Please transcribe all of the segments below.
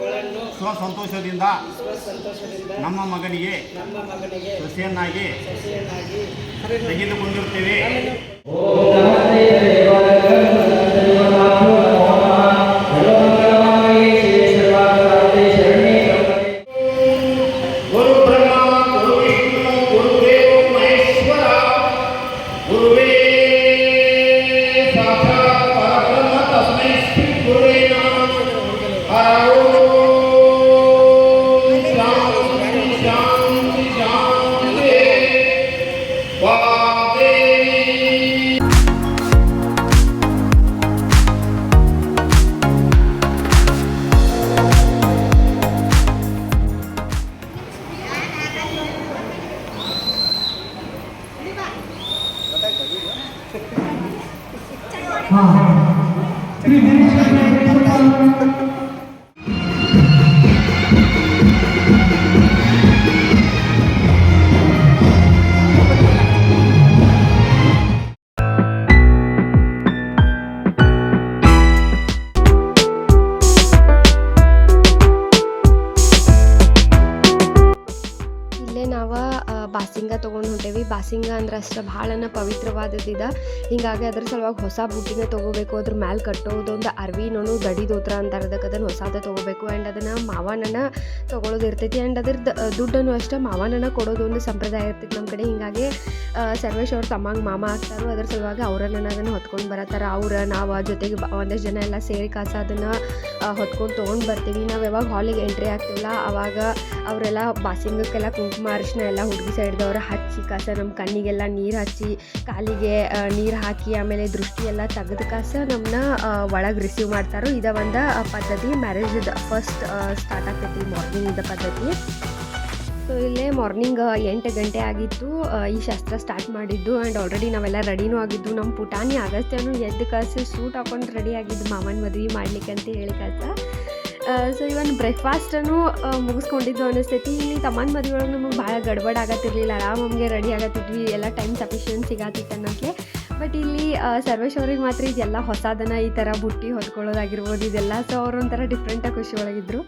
ನಾನು ಸ್ವ ಸಂತೋಷದಿಂದ ಸಂತೋಷದಿಂದ ನಮ್ಮ ಮಗನಿಗೆ ನಮ್ಮ ಮಗನಿಗೆ ಸೊಸೆಯನ್ನಾಗಿ ಸೊಸೆಯನ್ನಾಗಿ ತೆಗೆದುಕೊಂಡಿರುತ್ತೇವೆ. ಇಲ್ಲೇ ಬಾಸಿಂಗ ಅಂದ್ರೆ ಅಷ್ಟು ಭಾಳನ ಪವಿತ್ರವಾದದ್ದಿದ. ಹಿಂಗಾಗಿ ಅದ್ರ ಸಲುವಾಗಿ ಹೊಸ ಬುಟ್ಟಿನ ತೊಗೋಬೇಕು, ಅದ್ರ ಮ್ಯಾಲೆ ಕಟ್ಟೋದು ಒಂದು ಅರ್ವಿನೂ ದಡಿ ದೋತ್ರ ಅಂತಾರೆ ಅದಕ್ಕೆ ಅದನ್ನು ಹೊಸದ ತೊಗೋಬೇಕು. ಆ್ಯಂಡ್ ಅದನ್ನು ಮಾವನನ ತೊಗೊಳೋದು ಇರ್ತೈತಿ. ಆ್ಯಂಡ್ ಅದ್ರದ್ದು ದುಡ್ಡನ್ನು ಅಷ್ಟೇ ಮಾವನನ ಕೊಡೋದು ಒಂದು ಸಂಪ್ರದಾಯ ಇರ್ತೈತಿ ನಮ್ಮ ಕಡೆ. ಹಿಂಗಾಗಿ ಸರ್ವೇಶ್ ಅವ್ರ ತಮ್ಮಂಗೆ ಮಾಮ ಆಗ್ತಾರೋ. ಅದ್ರ ಸಲುವಾಗಿ ಅವರನ್ನು ಅದನ್ನು ಹೊತ್ಕೊಂಡು ಬರತ್ತಾರ. ಅವ್ರ, ನಾವು ಜೊತೆಗೆ ಒಂದಷ್ಟು ಜನ ಎಲ್ಲ ಸೇರಿ ಕಾಸ ಅದನ್ನು ಹೊತ್ಕೊಂಡು ತೊಗೊಂಡು ಬರ್ತೀವಿ. ನಾವು ಯಾವಾಗ ಹಾಲಿಗೆ ಎಂಟ್ರಿ ಆಗ್ತೀವಲ್ಲ ಅವಾಗ ಅವರೆಲ್ಲ ಬಾಸಿಂಗಕ್ಕೆಲ್ಲ ಕುಂಕುಮ ಅರಿಶಿನ ಎಲ್ಲ ಹುಡುಗಿ ಸೈಡ್ದವ್ರು ಹಚ್ಚಿ ಕಾಸ ನಮ್ಮ ಕಣ್ಣಿಗೆಲ್ಲ ನೀರು ಹಚ್ಚಿ, ಕಾಲಿಗೆ ನೀರು ಹಾಕಿ, ಆಮೇಲೆ ದೃಷ್ಟಿ ಎಲ್ಲ ತೆಗೆದು ಕಾಸ ನಮ್ಮನ್ನ ಒಳಗೆ ರಿಸೀವ್ ಮಾಡ್ತಾರೋ, ಇದ ಒಂದು ಪದ್ಧತಿ. ಮ್ಯಾರೇಜ್ ಫಸ್ಟ್ ಸ್ಟಾರ್ಟ್ ಆಗ್ತೈತಿ ಮಾರ್ನಿಂಗ್ ಪದ್ಧತಿ. ಸೊ ಇಲ್ಲೇ ಮಾರ್ನಿಂಗ್ ಎಂಟು ಗಂಟೆ ಆಗಿತ್ತು. ಈ ಶಸ್ತ್ರ ಸ್ಟಾರ್ಟ್ ಮಾಡಿದ್ದು ಆ್ಯಂಡ್ ಆಲ್ರೆಡಿ ನಾವೆಲ್ಲ ರೆಡಿನೂ ಆಗಿದ್ದು. ನಮ್ಮ ಪುಟಾಣಿ ಅಗಸ್ತ್ಯನು ಎದ್ದು ಕಳಿಸಿ ಸೂಟ್ ಹಾಕೊಂಡು ರೆಡಿ ಆಗಿದ್ದು ಮಾಮನ ಮದುವೆ ಮಾಡ್ಲಿಕ್ಕೆ ಅಂತ ಹೇಳಿ ಕಳ್ಸ. ಸೊ ಇವನ್ ಬ್ರೇಕ್ಫಾಸ್ಟನ್ನು ಮುಗಿಸ್ಕೊಂಡಿದ್ದು ಅನಿಸ್ತೈತಿ. ಇಲ್ಲಿ ತಮ್ಮನ ಮದುವೆ ಒಳಗೆ ನಮಗೆ ಭಾಳ ಗಡ್ಬಡ್ ಆಗತ್ತಿರಲಿಲ್ಲ. ಆರಾಮಮ್ಗೆ ರೆಡಿ ಆಗತ್ತಿದ್ವಿ. ಎಲ್ಲ ಟೈಮ್ ಸಫಿಷಿಯೆಂಟ್ ಸಿಗತ್ತಿತ್ತು ಅನ್ನೋಕ್ಕೆ ಬಟ್ ಇಲ್ಲಿ ಸರ್ವೇಶ್ವರಿಗೆ ಮಾತ್ರ ಇದೆಲ್ಲ ಹೊಸದನ, ಈ ಥರ ಬುಟ್ಟಿ ಹೊತ್ಕೊಳ್ಳೋದಾಗಿರ್ಬೋದು, ಇದೆಲ್ಲ. ಸೊ ಅವ್ರು ಒಂಥರ ಡಿಫ್ರೆಂಟಾಗಿ ಖುಷಿ ಒಳಗಿದ್ರು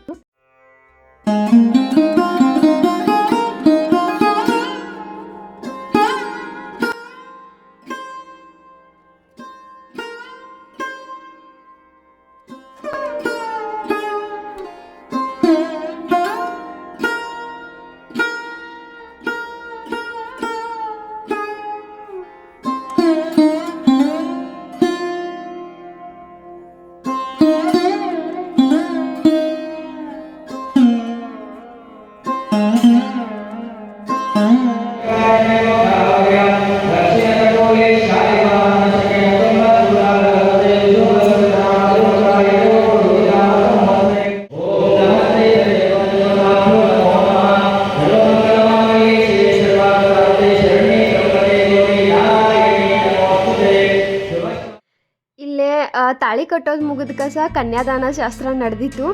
ತಾಳಿ ಕಟ್ಟೋದು ಮುಗಿದ ಸಹ ಕನ್ಯಾದಾನ ಶಾಸ್ತ್ರ ನಡೆದಿತ್ತು.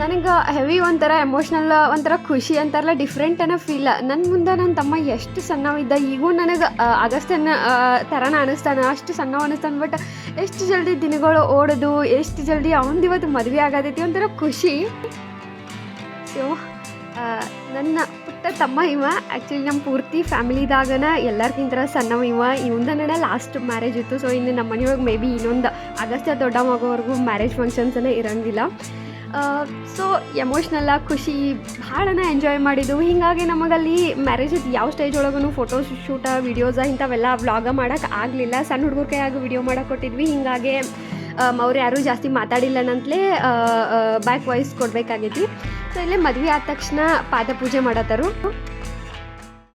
ನನಗೆ ಹೆವಿ ಒಂಥರ ಎಮೋಷ್ನಲ್ ಒಂಥರ ಖುಷಿ ಅಂತಾರಲ್ಲ ಡಿಫ್ರೆಂಟ್ ಅನ್ನೋ ಫೀಲ್ ನನ್ನ ಮುಂದೆ ನನ್ನ ತಮ್ಮ ಎಷ್ಟು ಸಣ್ಣವಿದ್ದ, ಈಗೂ ನನಗೆ ಆಗಸ್ತನ ಥರನ ಅನಿಸ್ತಾನೆ, ಅಷ್ಟು ಸಣ್ಣ ಅನಿಸ್ತಾನೆ ಬಟ್ ಎಷ್ಟು ಜಲ್ದಿ ದಿನಗಳು ಓಡೋದು, ಎಷ್ಟು ಜಲ್ದಿ ಅವನದಿವತ್ತು ಮದುವೆ ಆಗತೈತಿ ಒಂಥರ ಖುಷಿ. ಸೊ ನನ್ನ ಪುಟ್ಟ ತಮ್ಮ ಇವ. ಆ್ಯಕ್ಚುಲಿ ನಮ್ಮ ಪೂರ್ತಿ ಫ್ಯಾಮಿಲಿದಾಗನ ಎಲ್ಲರಿಗಿಂತ ಸಣ್ಣವ ಇವ. ಇವಂದನ ಲಾಸ್ಟ್ ಮ್ಯಾರೇಜ್ ಇತ್ತು. ಸೊ ಇನ್ನು ನಮ್ಮ ಮನೆಯೊಳಗೆ ಮೇ ಬಿ ಇನ್ನೊಂದು ಆಗಸ್ಟ್ ದೊಡ್ಡ ಮಗೋವರೆಗೂ ಮ್ಯಾರೇಜ್ ಫಂಕ್ಷನ್ಸನೇ ಇರಂಗಿಲ್ಲ. ಸೊ ಎಮೋಷ್ನಲ್ಲ ಖುಷಿ ಭಾಳನ ಎಂಜಾಯ್ ಮಾಡಿದ್ದು ಹೀಗಾಗಿ ನಮಗಲ್ಲಿ ಮ್ಯಾರೇಜ್ ಯಾವ ಸ್ಟೇಜ್ ಒಳಗೂ ಫೋಟೋ ಶೂಟ ವೀಡಿಯೋಸ ಇಂಥವೆಲ್ಲ ವ್ಲಾಗ ಮಾಡೋಕೆ ಆಗಲಿಲ್ಲ. ಸಣ್ಣ ಹುಡುಗರ ಕೈಯಾಗ ವಿಡಿಯೋ ಮಾಡೋಕೆ ಕೊಟ್ಟಿದ್ವಿ. ಹೀಗಾಗಿ ಅವ್ರು ಯಾರೂ ಜಾಸ್ತಿ ಮಾತಾಡಿಲ್ಲನಂತಲೇ ಬ್ಯಾಕ್ ವಾಯ್ಸ್ ಕೊಡಬೇಕಾಗೈತಿ ಸೊ ಇಲ್ಲೇ ಮದುವೆ ಆದ ತಕ್ಷಣ ಪಾದ ಪೂಜೆ ಮಾಡತ್ತಾರು